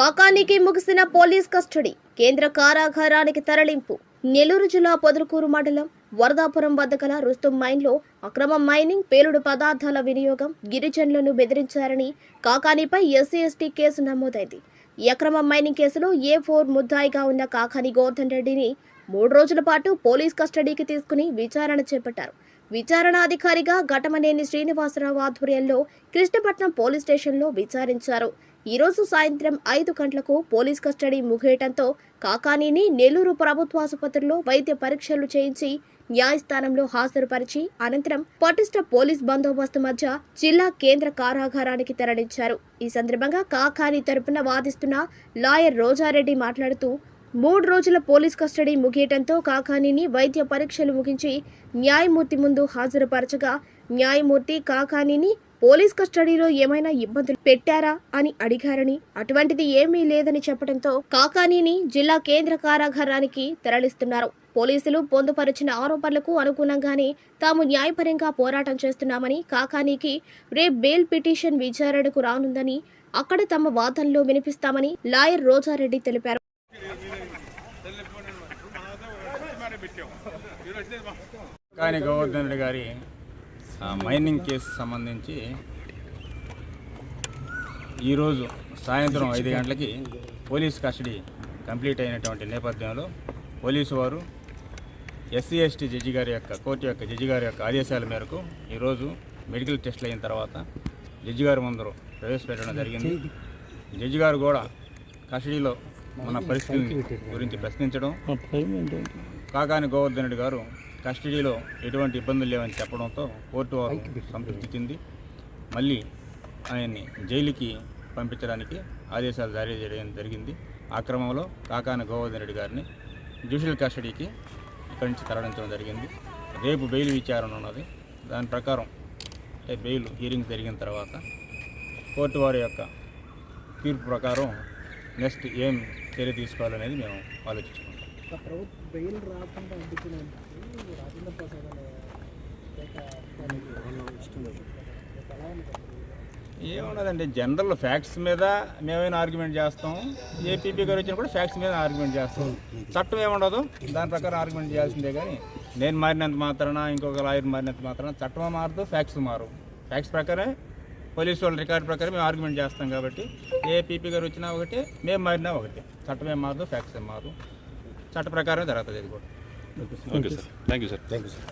కాకానికి ముగిసిన police custody కేంద్ర కారాగారానికి తరలింపు. నెల్లూరు జిల్లా పొదలకూరు మండలం వరదాపురం వద్ద గల రుస్తుం మైన్లో అక్రమ మైనింగ్ పేలుడు పదార్థాల వినియోగం గిరిజనులను బెదిరించారని కాకానిపై ఎస్సీ ఎస్టీ కేసు నమోదైంది. ఈ అక్రమ మైనింగ్ కేసులో ఏ ఫోర్ ముద్దాయిగా ఉన్న కాకాని గోవర్ధన్ రెడ్డిని మూడు రోజుల పాటు పోలీస్ కస్టడీకి తీసుకుని విచారణ చేపట్టారు. విచారణాధికారిగా ఘటమనేని శ్రీనివాసరావు ఆధ్వర్యంలో కృష్ణపట్నం పోలీస్ స్టేషన్లో విచారించారు. ఈరోజు సాయంత్రం ఐదు గంటలకు పోలీస్ కస్టడీ ముగియటంతో కాకానీని నెల్లూరు ప్రభుత్వ ఆసుపత్రిలో వైద్య పరీక్షలు చేయించి న్యాయస్థానంలో హాజరుపరిచి అనంతరం పటిష్ట పోలీస్ బందోబస్తు మధ్య జిల్లా కేంద్ర కారాగారానికి తరలించారు. ఈ సందర్భంగా కాకాని తరపున వాదిస్తున్న లాయర్ రోజారెడ్డి మాట్లాడుతూ మూడు రోజుల పోలీస్ కస్టడీ ముగియటంతో కాకానీని వైద్య పరీక్షలు ముగించి న్యాయమూర్తి ముందు హాజరుపరచగా న్యాయమూర్తి కాకానీని పోలీస్ కస్టడీలో ఏమైనా ఇబ్బందులు పెట్టారా అని అడిగారని అటువంటిది ఏమీ లేదని చెప్పడంతో కాకానీని జిల్లా కేంద్ర కారాగారానికి తరలిస్తున్నారు. పోలీసులు పొందుపరిచిన ఆరోపణలకు అనుగుణంగానే తాము న్యాయపరంగా పోరాటం చేస్తున్నామని కాకానీకి రేప్ బెయిల్ పిటిషన్ విచారణకు రానుందని అక్కడ తమ వాదనలు వినిపిస్తామని లాయర్ రోజారెడ్డి తెలిపారు. కానీ గోవర్ధన్ రెడ్డి గారి మైనింగ్ కేసు సంబంధించి ఈరోజు సాయంత్రం ఐదు గంటలకి పోలీస్ కస్టడీ కంప్లీట్ అయినటువంటి నేపథ్యంలో పోలీసు వారు ఎస్సీ ఎస్టీ జడ్జి గారి యొక్క కోర్టు యొక్క జడ్జి గారి యొక్క ఆదేశాల మేరకు ఈరోజు మెడికల్ టెస్ట్లు అయిన తర్వాత జడ్జి గారి ముందర ప్రవేశపెట్టడం జరిగింది. జడ్జి గారు కూడా కస్టడీలో ఉన్న పరిస్థితిని గురించి ప్రశ్నించడం. కాకాని గోవర్ధన్ రెడ్డి గారు కస్టడీలో ఎటువంటి ఇబ్బందులు లేవని చెప్పడంతో కోర్టు వారు సంతృప్తి చెంది మళ్ళీ ఆయన్ని జైలుకి పంపించడానికి ఆదేశాలు జారీ చేయడం జరిగింది. ఆ క్రమంలో కాకాని గోవర్ధన్ రెడ్డి గారిని జ్యుడిషియల్ కస్టడీకి ఇక్కడి నుంచి తరలించడం జరిగింది. రేపు బెయిల్ విచారణ ఉన్నది. దాని ప్రకారం బెయిల్ హీరింగ్ జరిగిన తర్వాత కోర్టు వారి యొక్క తీర్పు ప్రకారం నెక్స్ట్ ఏం చర్య తీసుకోవాలనేది మేము ఆలోచించుకుంటాం. ఏమున్నదండి జనరల్ ఫ్యాక్ట్స్ మీద మేమైనా ఆర్గ్యుమెంట్ చేస్తాం. ఏపీపీ గారు వచ్చినా కూడా ఫ్యాక్ట్స్ మీద ఆర్గ్యుమెంట్ చేస్తాం. చట్టం ఏముండదు దాని ప్రకారం ఆర్గ్యుమెంట్ చేయాల్సిందే కానీ నేను మారినంత మాత్రాన ఇంకొక లాయర్ మారినంత మాత్రాన చట్టం మారదు ఫ్యాక్ట్స్ మారు ఫ్యాక్ట్స్ ప్రకారం పోలీసు వాళ్ళ రికార్డ్ ప్రకారం మేము ఆర్గ్యుమెంట్ చేస్తాం కాబట్టి ఏ పీపీ గారు వచ్చినా ఒకటి మేము మారినా ఒకటి. చట్టం ఏం మారదు ఫ్యాక్ట్స్ ఏం మారు చట్ట ప్రకారం జరుగుతుంది ఇది కూడా. Okay sir thank you sir thank you sir